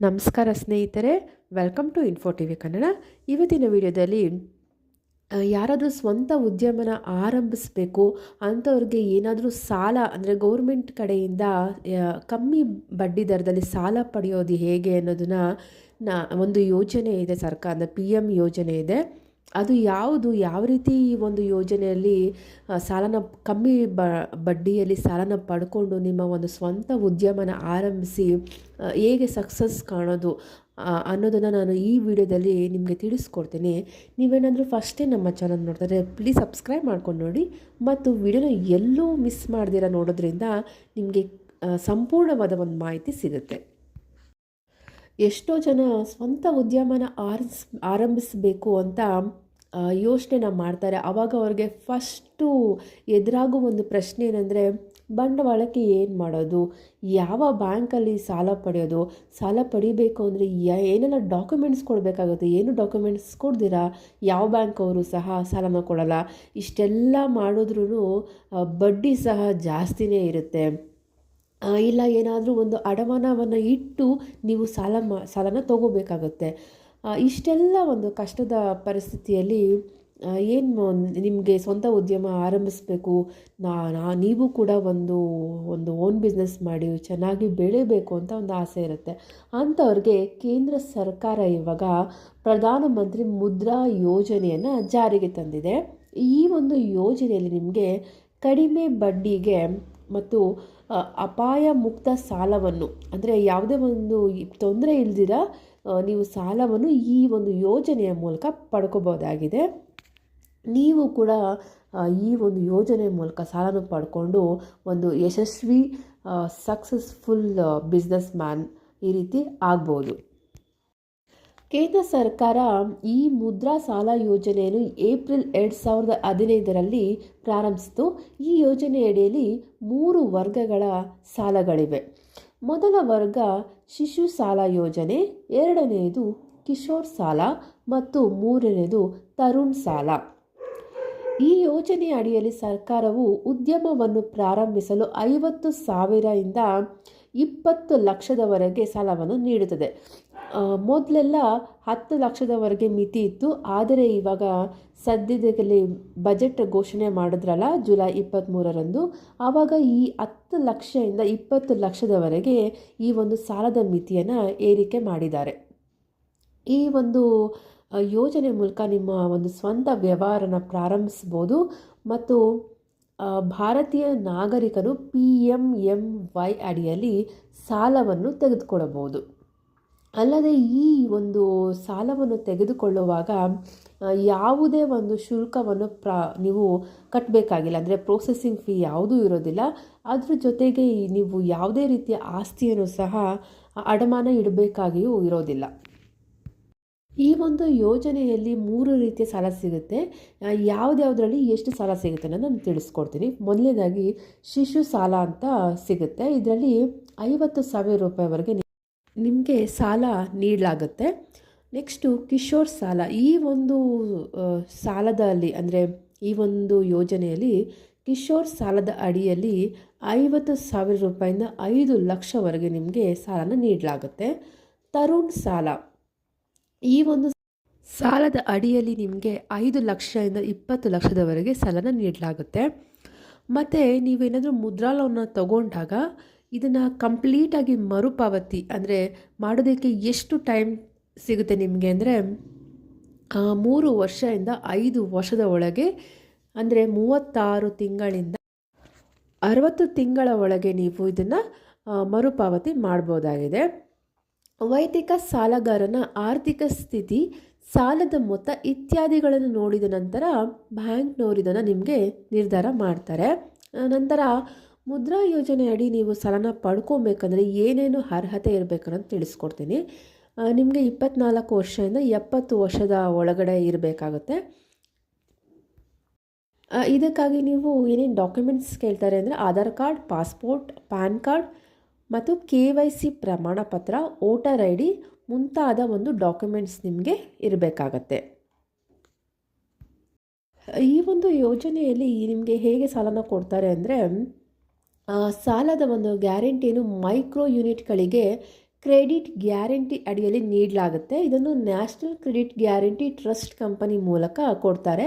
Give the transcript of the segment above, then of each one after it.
ನಮಸ್ಕಾರ ಸ್ನೇಹಿತರೆ welcome to info T V Kannada ಇವತ್ತಿನ ವಿಡಿಯೋದಲ್ಲಿ ಯಾರಾದರೂ ಸ್ವಂತ ಉದ್ಯಮನ ಆರಂಭಿಸಬೇಕು ಅಂಥವ್ರಿಗೆ ಏನಾದರೂ ಸಾಲ, ಅಂದರೆ ಗೌರ್ಮೆಂಟ್ ಕಡೆಯಿಂದ ಕಮ್ಮಿ ಬಡ್ಡಿ ದರದಲ್ಲಿ ಸಾಲ ಪಡೆಯೋದು ಹೇಗೆ ಅನ್ನೋದನ್ನ ನಾ, ಒಂದು ಯೋಜನೆ ಇದೆ ಸರ್ಕಾರದ ಪಿ ಎಂ ಯೋಜನೆ ಇದೆ. ಅದು ಯಾವುದು, ಯಾವ ರೀತಿ ಈ ಒಂದು ಯೋಜನೆಯಲ್ಲಿ ಸಾಲನ ಕಮ್ಮಿ ಬ, ಬಡ್ಡಿಯಲ್ಲಿ ಸಾಲನ ಪಡ್ಕೊಂಡು ನಿಮ್ಮ ಒಂದು ಸ್ವಂತ ಉದ್ಯಮನ ಆರಂಭಿಸಿ ಹೇಗೆ ಸಕ್ಸಸ್ ಕಾಣೋದು ಅನ್ನೋದನ್ನು ನಾನು ಈ ವಿಡಿಯೋದಲ್ಲಿ ನಿಮಗೆ ತಿಳಿಸ್ಕೊಡ್ತೀನಿ. ನೀವೇನಾದರೂ ಫಸ್ಟೇ ನಮ್ಮ ಚಾನಲ್ ನೋಡ್ತಾರೆ ಪ್ಲೀಸ್ ಸಬ್ಸ್ಕ್ರೈಬ್ ಮಾಡ್ಕೊಂಡು ನೋಡಿ. ಮತ್ತು ವಿಡಿಯೋನ ಎಲ್ಲೂ ಮಿಸ್ ಮಾಡ್ದಿರ ನೋಡೋದ್ರಿಂದ ನಿಮಗೆ ಸಂಪೂರ್ಣವಾದ ಒಂದು ಮಾಹಿತಿ ಸಿಗುತ್ತೆ. ಎಷ್ಟೋ ಜನ ಸ್ವಂತ ಉದ್ಯಮನ ಆರಿಸ್, ಆರಂಭಿಸಬೇಕು ಅಂತ ಯೋಚನೆನ ಮಾಡ್ತಾರೆ. ಆವಾಗ ಅವ್ರಿಗೆ ಫಸ್ಟು ಎದುರಾಗೋ ಒಂದು ಪ್ರಶ್ನೆ ಏನಂದರೆ, ಬಂಡವಾಳಕ್ಕೆ ಏನು ಮಾಡೋದು? ಯಾವ ಬ್ಯಾಂಕಲ್ಲಿ ಸಾಲ ಪಡೆಯೋದು? ಸಾಲ ಪಡಿಬೇಕು ಅಂದರೆ ಏನೆಲ್ಲ ಡಾಕ್ಯುಮೆಂಟ್ಸ್ ಕೊಡಬೇಕಾಗುತ್ತೆ? ಏನು ಡಾಕ್ಯುಮೆಂಟ್ಸ್ ಕೊಡ್ದಿರಾ? ಯಾವ ಬ್ಯಾಂಕ್ ಅವರು ಸಹ ಸಾಲನ ಕೊಡಲ್ಲ? ಇಷ್ಟೆಲ್ಲ ಮಾಡಿದ್ರೂ ಬಡ್ಡಿ ಸಹ ಜಾಸ್ತಿನೇ ಇರುತ್ತೆ. ಇಲ್ಲ ಏನಾದರೂ ಒಂದು ಅಡಮಾನವನ್ನು ಇಟ್ಟು ನೀವು ಸಾಲ ಮಾ, ಸಾಲನ ತಗೋಬೇಕಾಗುತ್ತೆ. ಇಷ್ಟೆಲ್ಲ ಒಂದು ಕಷ್ಟದ ಪರಿಸ್ಥಿತಿಯಲ್ಲಿ ಏನು ನಿಮಗೆ ಸ್ವಂತ ಉದ್ಯಮ ಆರಂಭಿಸಬೇಕು? ನಾ ನೀವು ಕೂಡ ಒಂದು ಒಂದು ಓನ್ ಬಿಸ್ನೆಸ್ ಮಾಡಿ ಚೆನ್ನಾಗಿ ಬೆಳಿಬೇಕು ಅಂತ ಒಂದು ಆಸೆ ಇರುತ್ತೆ. ಅಂಥವ್ರಿಗೆ ಕೇಂದ್ರ ಸರ್ಕಾರ ಇವಾಗ ಪ್ರಧಾನಮಂತ್ರಿ ಮುದ್ರಾ ಯೋಜನೆಯನ್ನು ಜಾರಿಗೆ ತಂದಿದೆ. ಈ ಒಂದು ಯೋಜನೆಯಲ್ಲಿ ನಿಮಗೆ ಕಡಿಮೆ ಬಡ್ಡಿಗೆ ಮತ್ತು ಅಪಾಯ ಮುಕ್ತ ಸಾಲವನ್ನು, ಅಂದರೆ ಯಾವುದೇ ಒಂದು ತೊಂದರೆ ಇಲ್ದಿರ ನೀವು ಸಾಲವನ್ನು ಈ ಒಂದು ಯೋಜನೆಯ ಮೂಲಕ ಪಡ್ಕೋಬೋದಾಗಿದೆ ನೀವು ಕೂಡ ಈ ಒಂದು ಯೋಜನೆ ಮೂಲಕ ಸಾಲನ ಪಡ್ಕೊಂಡು ಒಂದು ಯಶಸ್ವಿ ಸಕ್ಸಸ್ಫುಲ್ ಬಿಸ್ನೆಸ್ ಮ್ಯಾನ್ ಈ ರೀತಿ ಆಗ್ಬೋದು. ಕೇಂದ್ರ ಸರ್ಕಾರ ಈ ಮುದ್ರಾ ಸಾಲ ಯೋಜನೆಯನ್ನು ಏಪ್ರಿಲ್ ಎರಡು ಸಾವಿರದ ಹದಿನೈದರಲ್ಲಿ ಪ್ರಾರಂಭಿಸಿತು. ಈ ಯೋಜನೆಯಡಿಯಲ್ಲಿ ಮೂರು ವರ್ಗಗಳ ಸಾಲಗಳಿವೆ. ಮೊದಲ ವರ್ಗ ಶಿಶು ಸಾಲ ಯೋಜನೆ ಎರಡನೆಯದು ಕಿಶೋರ್ ಸಾಲ ಮತ್ತು ಮೂರನೆಯದು ತರುಣ್ ಸಾಲ. ಈ ಯೋಜನೆ ಅಡಿಯಲ್ಲಿ ಸರ್ಕಾರವು ಉದ್ಯಮವನ್ನು ಪ್ರಾರಂಭಿಸಲು ಐವತ್ತು ಸಾವಿರದಿಂದ ಇಪ್ಪತ್ತು ಲಕ್ಷದವರೆಗೆ ಸಾಲವನ್ನು ನೀಡುತ್ತದೆ. ಮೊದಲೆಲ್ಲ ಹತ್ತು ಲಕ್ಷದವರೆಗೆ ಮಿತಿ ಇತ್ತು. ಆದರೆ ಇವಾಗ ಸದ್ಯದಲ್ಲಿ ಬಜೆಟ್ ಘೋಷಣೆ ಮಾಡಿದ್ರಲ್ಲ, ಜುಲೈ ಇಪ್ಪತ್ತ್ಮೂರರಂದು ಆವಾಗ ಈ ಹತ್ತು ಲಕ್ಷದಿಂದ ಇಪ್ಪತ್ತು ಲಕ್ಷದವರೆಗೆ ಈ ಒಂದು ಸಾಲದ ಮಿತಿಯನ್ನು ಏರಿಕೆ ಮಾಡಿದ್ದಾರೆ. ಈ ಒಂದು ಯೋಜನೆ ಮೂಲಕ ನಿಮ್ಮ ಒಂದು ಸ್ವಂತ ವ್ಯವಹಾರನ ಪ್ರಾರಂಭಿಸ್ಬೋದು. ಮತ್ತು ಭಾರತೀಯ ನಾಗರಿಕರು ಪಿ ಎಂ ಎಂ ವೈ ಅಡಿಯಲ್ಲಿ ಸಾಲವನ್ನು ತೆಗೆದುಕೊಳ್ಳಬಹುದು. ಅಲ್ಲದೆ ಈ ಒಂದು ಸಾಲವನ್ನು ತೆಗೆದುಕೊಳ್ಳುವಾಗ ಯಾವುದೇ ಒಂದು ಶುಲ್ಕವನ್ನು ಪ್ರಾ, ನೀವು ಕಟ್ಟಬೇಕಾಗಿಲ್ಲ ಅಂದರೆ ಪ್ರೊಸೆಸಿಂಗ್ ಫೀ ಯಾವುದೂ ಇರೋದಿಲ್ಲ. ಅದ್ರ ಜೊತೆಗೆ ನೀವು ಯಾವುದೇ ರೀತಿಯ ಆಸ್ತಿಯನ್ನು ಸಹ ಅಡಮಾನ ಇಡಬೇಕಾಗಿಯೂ ಇರೋದಿಲ್ಲ. ಈ ಒಂದು ಯೋಜನೆಯಲ್ಲಿ ಮೂರು ರೀತಿಯ ಸಾಲ ಸಿಗುತ್ತೆ. ಯಾವುದ್ಯಾವುದರಲ್ಲಿ ಎಷ್ಟು ಸಾಲ ಸಿಗುತ್ತೆ ಅನ್ನೋದು ನಾನು ತಿಳಿಸ್ಕೊಡ್ತೀನಿ. ಮೊದಲನೇದಾಗಿ ಶಿಶು ಸಾಲ ಅಂತ ಸಿಗುತ್ತೆ. ಇದರಲ್ಲಿ ಐವತ್ತು ಸಾವಿರ ರೂಪಾಯಿವರೆಗೆ ನಿಮಗೆ ಸಾಲ ನೀಡಲಾಗುತ್ತೆ. ನೆಕ್ಸ್ಟು ಕಿಶೋರ್ ಸಾಲ. ಈ ಒಂದು ಸಾಲದಲ್ಲಿ ಅಂದರೆ ಈ ಒಂದು ಯೋಜನೆಯಲ್ಲಿ ಕಿಶೋರ್ ಸಾಲದ ಅಡಿಯಲ್ಲಿ ಐವತ್ತು ಸಾವಿರ ರೂಪಾಯಿಂದ ಐದು ಲಕ್ಷವರೆಗೆ ನಿಮಗೆ ಸಾಲನ ನೀಡಲಾಗುತ್ತೆ. ತರುಣ್ ಸಾಲ. ಈ ಒಂದು ಸಾಲದ ಅಡಿಯಲ್ಲಿ ನಿಮಗೆ ಐದು ಲಕ್ಷದಿಂದ ಇಪ್ಪತ್ತು ಲಕ್ಷದವರೆಗೆ ಸಾಲನ ನೀಡಲಾಗುತ್ತೆ. ಮತ್ತು ನೀವೇನಾದರೂ ಮುದ್ರಾ ಲೋನ್ನ ತಗೊಂಡಾಗ ಇದನ್ನು ಕಂಪ್ಲೀಟಾಗಿ ಮರುಪಾವತಿ ಅಂದರೆ ಮಾಡೋದಕ್ಕೆ ಎಷ್ಟು ಟೈಮ್ ಸಿಗುತ್ತೆ ನಿಮಗೆ ಅಂದರೆ ಮೂರು ವರ್ಷದಿಂದ ಐದು ವರ್ಷದ ಒಳಗೆ ಅಂದರೆ ಮೂವತ್ತಾರು ತಿಂಗಳಿಂದ ಅರವತ್ತು ತಿಂಗಳ ಒಳಗೆ ನೀವು ಇದನ್ನು ಮರುಪಾವತಿ ಮಾಡ್ಬೋದಾಗಿದೆ. ವೈದಿಕ ಸಾಲಗಾರನ ಆರ್ಥಿಕ ಸ್ಥಿತಿ, ಸಾಲದ ಮೊತ್ತ ಇತ್ಯಾದಿಗಳನ್ನು ನೋಡಿದ ನಂತರ ಬ್ಯಾಂಕ್ನವರು ಇದನ್ನು ನಿಮಗೆ ನಿರ್ಧಾರ ಮಾಡ್ತಾರೆ. ನಂತರ ಮುದ್ರಾ ಯೋಜನೆ ಅಡಿ ನೀವು ಸಾಲನ ಪಡ್ಕೊಬೇಕಂದ್ರೆ ಏನೇನು ಅರ್ಹತೆ ಇರಬೇಕನ್ನೋದು ತಿಳಿಸ್ಕೊಡ್ತೀನಿ. ನಿಮಗೆ ಇಪ್ಪತ್ನಾಲ್ಕು ವರ್ಷದಿಂದ ಎಪ್ಪತ್ತು ವರ್ಷದ ಒಳಗಡೆ ಇರಬೇಕಾಗುತ್ತೆ. ಇದಕ್ಕಾಗಿ ನೀವು ಏನೇನು ಡಾಕ್ಯುಮೆಂಟ್ಸ್ ಕೇಳ್ತಾರೆ ಅಂದರೆ Aadhaar card passport PAN card ಮತ್ತು ಕೆ ವೈ ಸಿ ಪ್ರಮಾಣ ಪತ್ರ ವೋಟರ್ ಐ ಡಿ ಮುಂತಾದ ಒಂದು ಡಾಕ್ಯುಮೆಂಟ್ಸ್ ನಿಮಗೆ ಇರಬೇಕಾಗತ್ತೆ. ಈ ಒಂದು ಯೋಜನೆಯಲ್ಲಿ ನಿಮಗೆ ಹೇಗೆ ಸಾಲನ ಕೊಡ್ತಾರೆ ಅಂದರೆ ಸಾಲದ ಒಂದು ಗ್ಯಾರಂಟಿಯನ್ನು ಮೈಕ್ರೋ ಯೂನಿಟ್ಗಳಿಗೆ ಕ್ರೆಡಿಟ್ ಗ್ಯಾರಂಟಿ ಅಡಿಯಲ್ಲಿ ನೀಡಲಾಗುತ್ತೆ. ಇದನ್ನು national credit guarantee trust company ಮೂಲಕ ಕೊಡ್ತಾರೆ.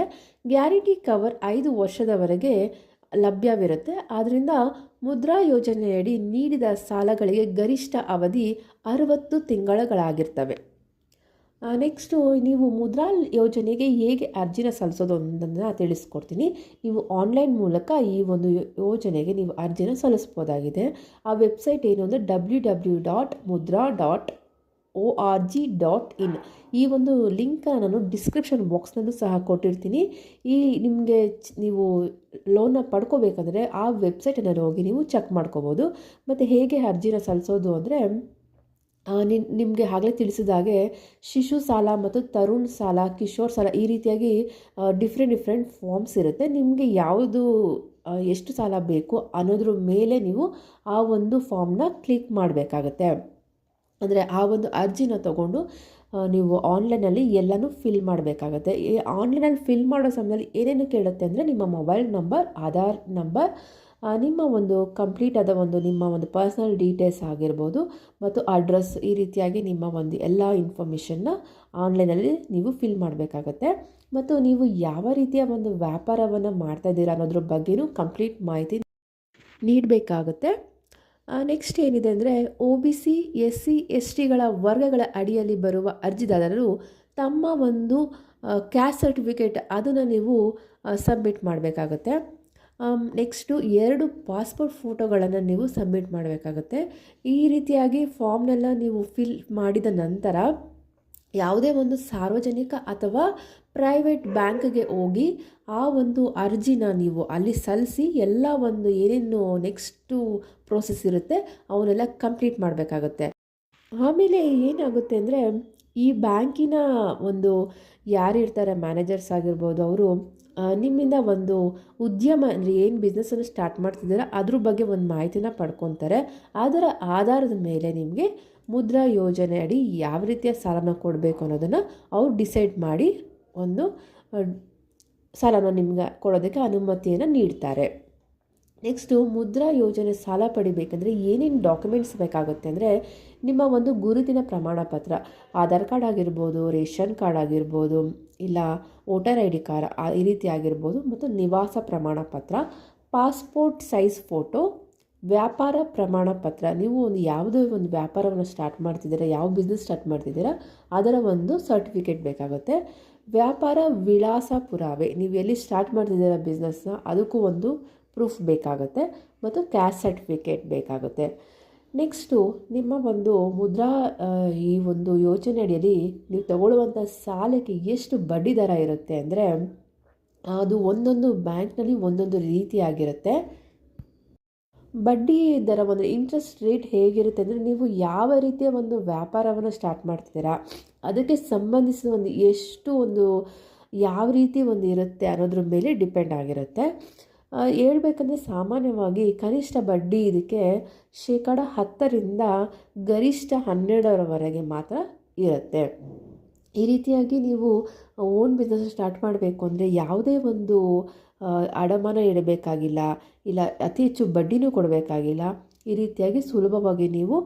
ಗ್ಯಾರಂಟಿ ಕವರ್ ಐದು ವರ್ಷದವರೆಗೆ ಲಭ್ಯವಿರುತ್ತೆ. ಆದ್ದರಿಂದ ಮುದ್ರಾ ಯೋಜನೆಯಡಿ ನೀಡಿದ ಸಾಲಗಳಿಗೆ ಗರಿಷ್ಠ ಅವಧಿ ಅರವತ್ತು ತಿಂಗಳುಗಳಾಗಿರ್ತವೆ ನೆಕ್ಸ್ಟು ನೀವು ಮುದ್ರಾ ಯೋಜನೆಗೆ ಹೇಗೆ ಅರ್ಜಿನ ಸಲ್ಲಿಸೋದು ಅನ್ನೋದನ್ನು ತಿಳಿಸ್ಕೊಡ್ತೀನಿ. ನೀವು ಆನ್ಲೈನ್ ಮೂಲಕ ಈ ಒಂದು ಯೋಜನೆಗೆ ನೀವು ಅರ್ಜಿನ ಸಲ್ಲಿಸ್ಬೋದಾಗಿದೆ. ಆ ವೆಬ್ಸೈಟ್ ಏನು ಅಂದರೆ W W dot Mudra dot O R G dot in ಈ ಒಂದು ಲಿಂಕನ್ನು ನಾನು ಡಿಸ್ಕ್ರಿಪ್ಷನ್ ಬಾಕ್ಸ್ನಲ್ಲೂ ಸಹ ಕೊಟ್ಟಿರ್ತೀನಿ. ಈ ನಿಮಗೆ ನೀವು ಲೋನ್ನ ಪಡ್ಕೋಬೇಕಂದ್ರೆ ಆ ವೆಬ್ಸೈಟನ್ನು ಹೋಗಿ ನೀವು ಚೆಕ್ ಮಾಡ್ಕೋಬೋದು. ಮತ್ತು ಹೇಗೆ ಅರ್ಜಿನ ಸಲ್ಲಿಸೋದು ಅಂದರೆ ನಿನ್, ನಿಮಗೆ ಆಗಲೇ ತಿಳಿಸಿದಾಗೆ ಶಿಶು ಸಾಲ ಮತ್ತು ತರುಣ್ ಸಾಲ, ಕಿಶೋರ್ ಸಾಲ ಈ ರೀತಿಯಾಗಿ ಡಿಫ್ರೆಂಟ್ ಡಿಫ್ರೆಂಟ್ ಫಾರ್ಮ್ಸ್ ಇರುತ್ತೆ. ನಿಮಗೆ ಯಾವುದು ಎಷ್ಟು ಸಾಲ ಬೇಕು ಅನ್ನೋದ್ರ ಮೇಲೆ ನೀವು ಆ ಒಂದು ಫಾರ್ಮ್ನ ಕ್ಲಿಕ್ ಮಾಡಬೇಕಾಗತ್ತೆ. ಅಂದರೆ ಆ ಒಂದು ಅರ್ಜಿನ ತಗೊಂಡು ನೀವು ಆನ್ಲೈನಲ್ಲಿ ಎಲ್ಲನೂ ಫಿಲ್ ಮಾಡಬೇಕಾಗತ್ತೆ. ಈ ಆನ್ಲೈನಲ್ಲಿ ಫಿಲ್ ಮಾಡೋ ಸಮಯದಲ್ಲಿ ಏನೇನು ಕೇಳುತ್ತೆ ಅಂದರೆ ನಿಮ್ಮ ಮೊಬೈಲ್ ನಂಬರ್ ಆಧಾರ್ ನಂಬರ್ ನಿಮ್ಮ ಒಂದು ಕಂಪ್ಲೀಟ್ ಆದ ಒಂದು ನಿಮ್ಮ ಒಂದು ಪರ್ಸ್ನಲ್ ಡೀಟೇಲ್ಸ್ ಆಗಿರ್ಬೋದು, ಮತ್ತು ಅಡ್ರೆಸ್ ಈ ರೀತಿಯಾಗಿ ನಿಮ್ಮ ಒಂದು ಎಲ್ಲ ಇನ್ಫಾರ್ಮೇಷನ್ನ ಆನ್ಲೈನಲ್ಲಿ ನೀವು ಫಿಲ್ ಮಾಡಬೇಕಾಗತ್ತೆ. ಮತ್ತು ನೀವು ಯಾವ ರೀತಿಯ ಒಂದು ವ್ಯಾಪಾರವನ್ನು ಮಾಡ್ತಾ ಇದ್ದೀರಾ ಅನ್ನೋದ್ರ ಬಗ್ಗೆಯೂ ಕಂಪ್ಲೀಟ್ ಮಾಹಿತಿ ನೀಡಬೇಕಾಗುತ್ತೆ. ನೆಕ್ಸ್ಟ್ ಏನಿದೆ ಅಂದರೆ O B C S C S ಟಿಗಳ ವರ್ಗಗಳ ಅಡಿಯಲ್ಲಿ ಬರುವ ಅರ್ಜಿದಾರರು ತಮ್ಮ ಒಂದು ಕ್ಯಾಸ್ಟ್ ಸರ್ಟಿಫಿಕೇಟ್ ಅದನ್ನು ನೀವು ಸಬ್ಮಿಟ್ ಮಾಡಬೇಕಾಗುತ್ತೆ. ನೆಕ್ಸ್ಟು ಎರಡು ಪಾಸ್ಪೋರ್ಟ್ ಫೋಟೋಗಳನ್ನು ನೀವು ಸಬ್ಮಿಟ್ ಮಾಡಬೇಕಾಗುತ್ತೆ. ಈ ರೀತಿಯಾಗಿ ಫಾರ್ಮ್ನೆಲ್ಲ ನೀವು ಫಿಲ್ ಮಾಡಿದ ನಂತರ ಯಾವುದೇ ಒಂದು ಸಾರ್ವಜನಿಕ ಅಥವಾ ಪ್ರೈವೇಟ್ ಬ್ಯಾಂಕ್ಗೆ ಹೋಗಿ ಆ ಒಂದು ಅರ್ಜಿನ ನೀವು ಅಲ್ಲಿ ಸಲ್ಲಿಸಿ ಎಲ್ಲ ಒಂದು ಏನೇನು ನೆಕ್ಸ್ಟು ಪ್ರೋಸೆಸ್ ಇರುತ್ತೆ, ಅವನ್ನೆಲ್ಲ ಕಂಪ್ಲೀಟ್ ಮಾಡಬೇಕಾಗತ್ತೆ. ಆಮೇಲೆ ಏನಾಗುತ್ತೆ ಅಂದರೆ, ಈ ಬ್ಯಾಂಕಿನ ಒಂದು ಯಾರಿರ್ತಾರೆ ಮ್ಯಾನೇಜರ್ಸ್ ಆಗಿರ್ಬೋದು ಅವರು ನಿಮ್ಮಿಂದ ಒಂದು ಉದ್ಯಮ ಅಂದರೆ ಏನು ಬಿಸ್ನೆಸ್ಸನ್ನು ಸ್ಟಾರ್ಟ್ ಮಾಡ್ತಿದ್ದೀರ, ಅದ್ರ ಬಗ್ಗೆ ಒಂದು ಮಾಹಿತಿನ ಪಡ್ಕೊತಾರೆ. ಅದರ ಆಧಾರದ ಮೇಲೆ ನಿಮಗೆ ಮುದ್ರಾ ಯೋಜನೆ ಅಡಿ ಯಾವ ರೀತಿಯ ಸಾಲನ ಕೊಡಬೇಕು ಅನ್ನೋದನ್ನು ಅವ್ರು ಡಿಸೈಡ್ ಮಾಡಿ ಒಂದು ಸಾಲನ ನಿಮ್ಗೆ ಕೊಡೋದಕ್ಕೆ ಅನುಮತಿಯನ್ನು ನೀಡ್ತಾರೆ. ನೆಕ್ಸ್ಟು ಮುದ್ರಾ ಯೋಜನೆ ಸಾಲ ಪಡಿಬೇಕಂದ್ರೆ ಏನೇನು ಡಾಕ್ಯುಮೆಂಟ್ಸ್ ಬೇಕಾಗುತ್ತೆ ಅಂದರೆ ನಿಮ್ಮ ಒಂದು ಗುರುತಿನ ಪ್ರಮಾಣ ಪತ್ರ ಆಧಾರ್ ಕಾರ್ಡ್ ಆಗಿರ್ಬೋದು, ರೇಷನ್ ಕಾರ್ಡ್ ಆಗಿರ್ಬೋದು, ಇಲ್ಲ ವೋಟರ್ ಐ ಡಿ ಕಾರ್ಡ್ ಈ ರೀತಿ ಆಗಿರ್ಬೋದು, ಮತ್ತು ನಿವಾಸ ಪ್ರಮಾಣ ಪತ್ರ ಪಾಸ್ಪೋರ್ಟ್ ಸೈಜ್ ಫೋಟೋ ವ್ಯಾಪಾರ ಪ್ರಮಾಣ ಪತ್ರ, ನೀವು ಒಂದು ಯಾವುದೇ ಒಂದು ವ್ಯಾಪಾರವನ್ನು ಸ್ಟಾರ್ಟ್ ಮಾಡ್ತಿದ್ದೀರಾ, ಯಾವ ಬಿಸ್ನೆಸ್ ಸ್ಟಾರ್ಟ್ ಮಾಡ್ತಿದ್ದೀರಾ, ಅದರ ಒಂದು ಸರ್ಟಿಫಿಕೇಟ್ ಬೇಕಾಗುತ್ತೆ. ವ್ಯಾಪಾರ ವಿಳಾಸ ಪುರಾವೆ, ನೀವು ಎಲ್ಲಿ ಸ್ಟಾರ್ಟ್ ಮಾಡ್ತಿದ್ದೀರಾ ಬಿಸ್ನೆಸ್ನ ಅದಕ್ಕೂ ಒಂದು ಪ್ರೂಫ್ ಬೇಕಾಗುತ್ತೆ ಮತ್ತು ಕ್ಯಾಶ್ ಸರ್ಟಿಫಿಕೇಟ್ ಬೇಕಾಗುತ್ತೆ. ನೆಕ್ಸ್ಟು ನಿಮ್ಮ ಒಂದು ಮುದ್ರಾ ಈ ಒಂದು ಯೋಜನೆ ಅಡಿಯಲ್ಲಿ ನೀವು ತಗೊಳ್ಳುವಂಥ ಸಾಲಕ್ಕೆ ಎಷ್ಟು ಬಡ್ಡಿ ದರ ಇರುತ್ತೆ ಅಂದರೆ, ಅದು ಒಂದೊಂದು ಬ್ಯಾಂಕ್ನಲ್ಲಿ ಒಂದೊಂದು ರೀತಿಯಾಗಿರುತ್ತೆ. ಬಡ್ಡಿ ದರ ಒಂದು ಇಂಟ್ರೆಸ್ಟ್ ರೇಟ್ ಹೇಗಿರುತ್ತೆ ಅಂದರೆ ನೀವು ಯಾವ ರೀತಿಯ ಒಂದು ವ್ಯಾಪಾರವನ್ನು ಸ್ಟಾರ್ಟ್ ಮಾಡ್ತಿದ್ದೀರಾ, ಅದಕ್ಕೆ ಸಂಬಂಧಿಸಿದ ಒಂದು ಎಷ್ಟು ಒಂದು ಯಾವ ರೀತಿ ಒಂದು ಇರುತ್ತೆ ಅನ್ನೋದ್ರ ಮೇಲೆ ಡಿಪೆಂಡ್ ಆಗಿರುತ್ತೆ. ಹೇಳ್ಬೇಕಂದ್ರೆ ಸಾಮಾನ್ಯವಾಗಿ ಕನಿಷ್ಠ ಬಡ್ಡಿ ಇದಕ್ಕೆ ಶೇಕಡ ಹತ್ತರಿಂದ ಗರಿಷ್ಠ ಹನ್ನೆರಡರವರೆಗೆ ಮಾತ್ರ ಇರುತ್ತೆ. ಈ ರೀತಿಯಾಗಿ ನೀವು ಓನ್ ಬಿಸ್ನೆಸ್ ಸ್ಟಾರ್ಟ್ ಮಾಡಬೇಕು ಅಂದರೆ ಯಾವುದೇ ಒಂದು ಅಡಮಾನ ಇಡಬೇಕಾಗಿಲ್ಲ, ಇಲ್ಲ ಅತಿ ಹೆಚ್ಚು ಬಡ್ಡಿನೂ ಕೊಡಬೇಕಾಗಿಲ್ಲ. ಈ ರೀತಿಯಾಗಿ ಸುಲಭವಾಗಿ ನೀವು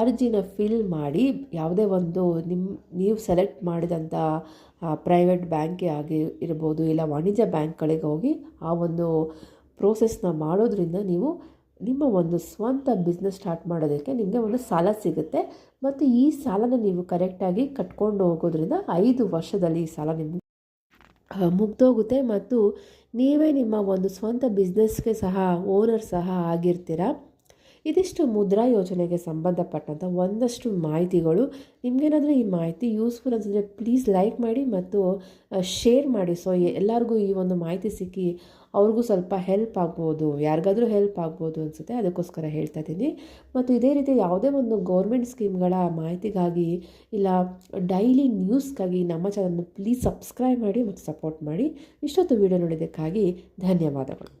ಅರ್ಜಿನ ಫಿಲ್ ಮಾಡಿ ಯಾವುದೇ ಒಂದು ನಿಮ್ಮ ನೀವು ಸೆಲೆಕ್ಟ್ ಮಾಡಿದಂಥ ಪ್ರೈವೇಟ್ ಬ್ಯಾಂಕೇ ಆಗಿ ಇರ್ಬೋದು, ಇಲ್ಲ ವಾಣಿಜ್ಯ ಬ್ಯಾಂಕ್ಗಳಿಗೆ ಹೋಗಿ ಆ ಒಂದು ಪ್ರೋಸೆಸ್ನ ಮಾಡೋದ್ರಿಂದ ನೀವು ನಿಮ್ಮ ಒಂದು ಸ್ವಂತ ಬಿಸ್ನೆಸ್ ಸ್ಟಾರ್ಟ್ ಮಾಡೋದಕ್ಕೆ ನಿಮಗೆ ಒಂದು ಸಾಲ ಸಿಗುತ್ತೆ. ಮತ್ತು ಈ ಸಾಲನ ನೀವು ಕರೆಕ್ಟಾಗಿ ಕಟ್ಕೊಂಡು ಹೋಗೋದ್ರಿಂದ ಐದು ವರ್ಷದಲ್ಲಿ ಈ ಸಾಲ ನಿಮ್ಮ ಮುಗ್ದೋಗುತ್ತೆ. ಮತ್ತು ನೀವೇ ನಿಮ್ಮ ಒಂದು ಸ್ವಂತ ಬಿಸ್ನೆಸ್ಗೆ ಸಹ ಓನರ್ ಸಹ ಆಗಿರ್ತೀರ? ಇದಿಷ್ಟು ಮುದ್ರಾ ಯೋಜನೆಗೆ ಸಂಬಂಧಪಟ್ಟಂಥ ಒಂದಷ್ಟು ಮಾಹಿತಿಗಳು. ನಿಮಗೇನಾದರೂ ಈ ಮಾಹಿತಿ ಯೂಸ್ಫುಲ್ ಅನಿಸಿದ್ರೆ ಪ್ಲೀಸ್ ಲೈಕ್ ಮಾಡಿ ಮತ್ತು ಶೇರ್ ಮಾಡಿ. ಸೊ ಎಲ್ಲರಿಗೂ ಈ ಒಂದು ಮಾಹಿತಿ ಸಿಕ್ಕಿ ಅವ್ರಿಗೂ ಸ್ವಲ್ಪ ಹೆಲ್ಪ್ ಆಗ್ಬೋದು. ಯಾರಿಗಾದರೂ ಹೆಲ್ಪ್ ಆಗ್ಬೋದು ಅನಿಸುತ್ತೆ. ಅದಕ್ಕೋಸ್ಕರ ಹೇಳ್ತಾ ಇದ್ದೀನಿ. ಮತ್ತು ಇದೇ ರೀತಿ ಯಾವುದೇ ಒಂದು ಗೌರ್ಮೆಂಟ್ ಸ್ಕೀಮ್ಗಳ ಮಾಹಿತಿಗಾಗಿ ಇಲ್ಲ ಡೈಲಿ ನ್ಯೂಸ್ಗಾಗಿ ನಮ್ಮ ಚಾನಲ್ನ ಪ್ಲೀಸ್ ಸಬ್ಸ್ಕ್ರೈಬ್ ಮಾಡಿ ಮತ್ತು ಸಪೋರ್ಟ್ ಮಾಡಿ. ಇಷ್ಟೊತ್ತು ವೀಡಿಯೋ ನೋಡಿದ್ದಕ್ಕಾಗಿ ಧನ್ಯವಾದಗಳು.